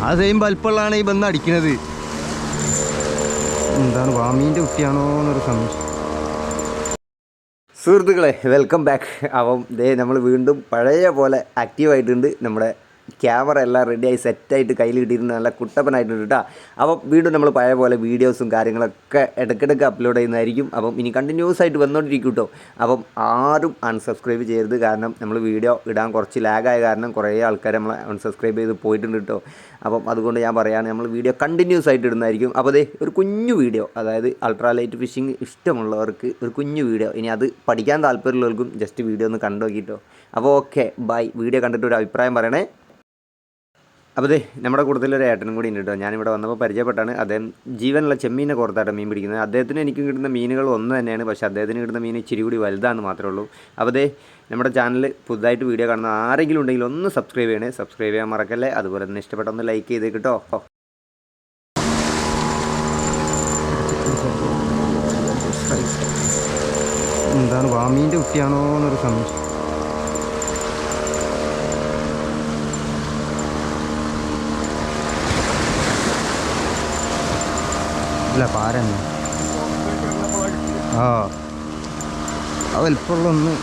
ആ സെയിം ബൽപ്പുള്ളാണ് ഈ ബന്ധം അടിക്കുന്നത് എന്താണ് വാമീന്റെ കുട്ടിയാണോ എന്നൊരു സംശയം. സുഹൃത്തുക്കളെ വെൽക്കം ബാക്ക് അപ്പം ദേ നമ്മൾ വീണ്ടും പഴയ പോലെ ആക്റ്റീവായിട്ടുണ്ട് നമ്മുടെ ക്യാമറ എല്ലാം റെഡിയായി സെറ്റായിട്ട് കയ്യിൽ കിട്ടിയിരുന്ന നല്ല കുട്ടപ്പനായിട്ടുണ്ട് കേട്ടോ. അപ്പം വീണ്ടും നമ്മൾ പഴയ പോലെ വീഡിയോസും കാര്യങ്ങളൊക്കെ ഇടയ്ക്കിടയ്ക്ക് അപ്ലോഡ് ചെയ്യുന്നതായിരിക്കും. അപ്പം ഇനി കണ്ടിന്യൂസ് ആയിട്ട് വന്നുകൊണ്ടിരിക്കും കേട്ടോ. അപ്പം ആരും അൺസബ്സ്ക്രൈബ് ചെയ്യരുത്. കാരണം നമ്മൾ വീഡിയോ ഇടാൻ കുറച്ച് ലാഗായ കാരണം കുറേ ആൾക്കാർ നമ്മൾ അൺസബ്സ്ക്രൈബ് ചെയ്ത് പോയിട്ടുണ്ട് കേട്ടോ. അപ്പം അതുകൊണ്ട് ഞാൻ പറയുകയാണ് നമ്മൾ വീഡിയോ കണ്ടിന്യൂസ് ആയിട്ട് ഇടുന്നതായിരിക്കും. അപ്പോൾ അതേ ഒരു കുഞ്ഞു വീഡിയോ അതായത് അൾട്രാ ലൈറ്റ് ഫിഷിംഗ് ഇഷ്ടമുള്ളവർക്ക് ഒരു കുഞ്ഞു വീഡിയോ ഇനി അത് പഠിക്കാൻ താല്പര്യമുള്ളവർക്കും ജസ്റ്റ് വീഡിയോ ഒന്ന് കണ്ടു നോക്കിയിട്ടോ അപ്പോൾ ഓക്കെ ബൈ വീഡിയോ കണ്ടിട്ട് ഒരു അഭിപ്രായം പറയണേ. അപ്പോൾ അതെ നമ്മുടെ കൂട്ടത്തിൽ ഒരു ഏട്ടനും കൂടി ഉണ്ട് കേട്ടോ ഞാനിവിടെ വന്നപ്പോൾ പരിചയപ്പെട്ടാണ്. അദ്ദേഹം ജീവനുള്ള ചെമ്മീനെ കോർത്തായിട്ട് മീൻ പിടിക്കുന്നത്. അദ്ദേഹത്തിന് എനിക്ക് കിട്ടുന്ന മീനുകൾ ഒന്ന് തന്നെയാണ്. പക്ഷേ അദ്ദേഹത്തിന് കിട്ടുന്ന മീൻ ഇച്ചിരി കൂടി വലുതാണെന്ന് മാത്രമേ ഉള്ളൂ. അപ്പോൾ ദേ നമ്മുടെ ചാനൽ പുതുതായിട്ട് വീഡിയോ കാണുന്ന ആരെങ്കിലും ഉണ്ടെങ്കിൽ ഒന്ന് സബ്സ്ക്രൈബ് ചെയ്യണേ. സബ്സ്ക്രൈബ് ചെയ്യാൻ മറക്കല്ലേ. അതുപോലെ തന്നെ ഇഷ്ടപ്പെട്ട ഒന്ന് ലൈക്ക് ചെയ്തേ കേട്ടോ. എന്താണ് വാമീന്റെ കുട്ടിയാണോ എന്നൊരു സംശയം. ഇല്ല പാരന്നെ. ആ. അത് വലിപ്പമുള്ള ഒന്ന്.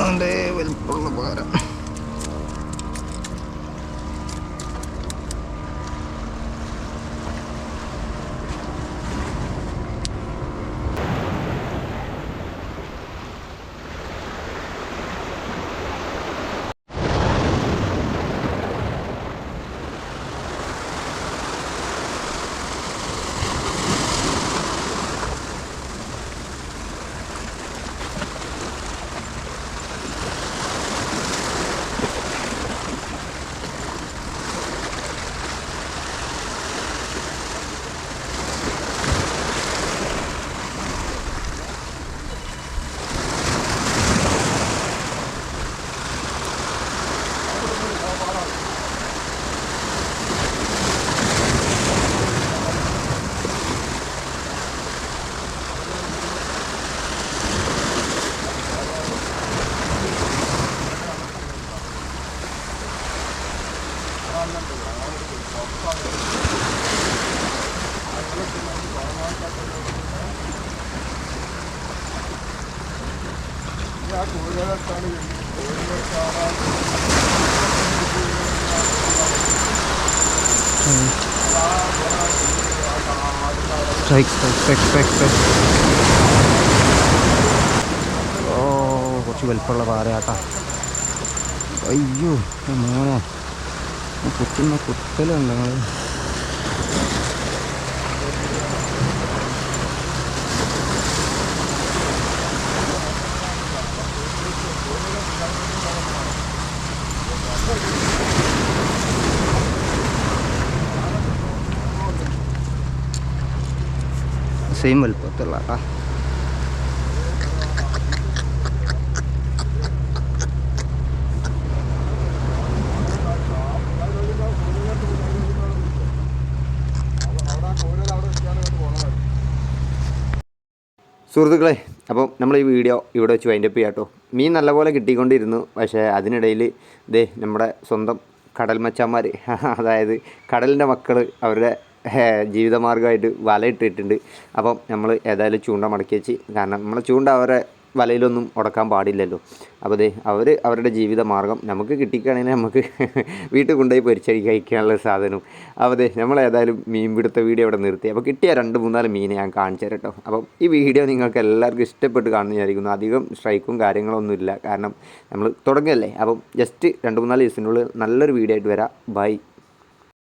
അതേ വലിപ്പമുള്ള പാര. Strike strike strike strike strike ഓ കുറച്ച് വലിപ്പമുള്ള പാറയാട്ടാ. അയ്യോ മോനെ. കുത്തുന്ന കുത്തലുണ്ട്. നിങ്ങൾ സെയിം വലുപ്പത്തുള്ള സുഹൃത്തുക്കളെ അപ്പം നമ്മൾ ഈ വീഡിയോ ഇവിടെ വെച്ച് വൈൻഡപ്പ് ചെയ്യാം കേട്ടോ. മീൻ നല്ലപോലെ കിട്ടിക്കൊണ്ടിരുന്നു പക്ഷേ അതിനിടയിൽ ദേ നമ്മുടെ സ്വന്തം കടൽ മച്ചാന്മാർ അതായത് കടലിന്റെ മക്കൾ അവരുടെ ജീവിതമാർഗമായിട്ട് വലയിട്ടിട്ടുണ്ട്. അപ്പം നമ്മൾ ഏതായാലും ചൂണ്ട മടക്കി വെച്ച് കാരണം നമ്മളെ ചൂണ്ട അവരെ വലയിലൊന്നും ഉടക്കാൻ പാടില്ലല്ലോ. അപ്പോൾ ദേ അവർ അവരുടെ ജീവിതമാർഗം നമുക്ക് കിട്ടിക്കുകയാണെങ്കിൽ നമുക്ക് വീട്ടിൽ കൊണ്ടുപോയി പൊരിച്ചടി കഴിക്കാനുള്ള സാധനം അപ്പോൾ ദേ നമ്മൾ ഏതായാലും മീൻ പിടുത്ത വീഡിയോ അവിടെ നിർത്തി. അപ്പോൾ കിട്ടിയ രണ്ട് മൂന്നാൽ മീനെ ഞാൻ കാണിച്ചു തരട്ടോ അപ്പം ഈ വീഡിയോ നിങ്ങൾക്ക് എല്ലാവർക്കും ഇഷ്ടപ്പെട്ട് കാണുന്നു വിചാരിക്കുന്നു. അധികം സ്ട്രൈക്കും കാര്യങ്ങളൊന്നുമില്ല കാരണം നമ്മൾ തുടങ്ങിയല്ലേ അപ്പം ജസ്റ്റ് രണ്ട് മൂന്നാൽ ദിവസത്തിനുള്ളിൽ നല്ലൊരു വീഡിയോ ആയിട്ട് വരാം. ബൈ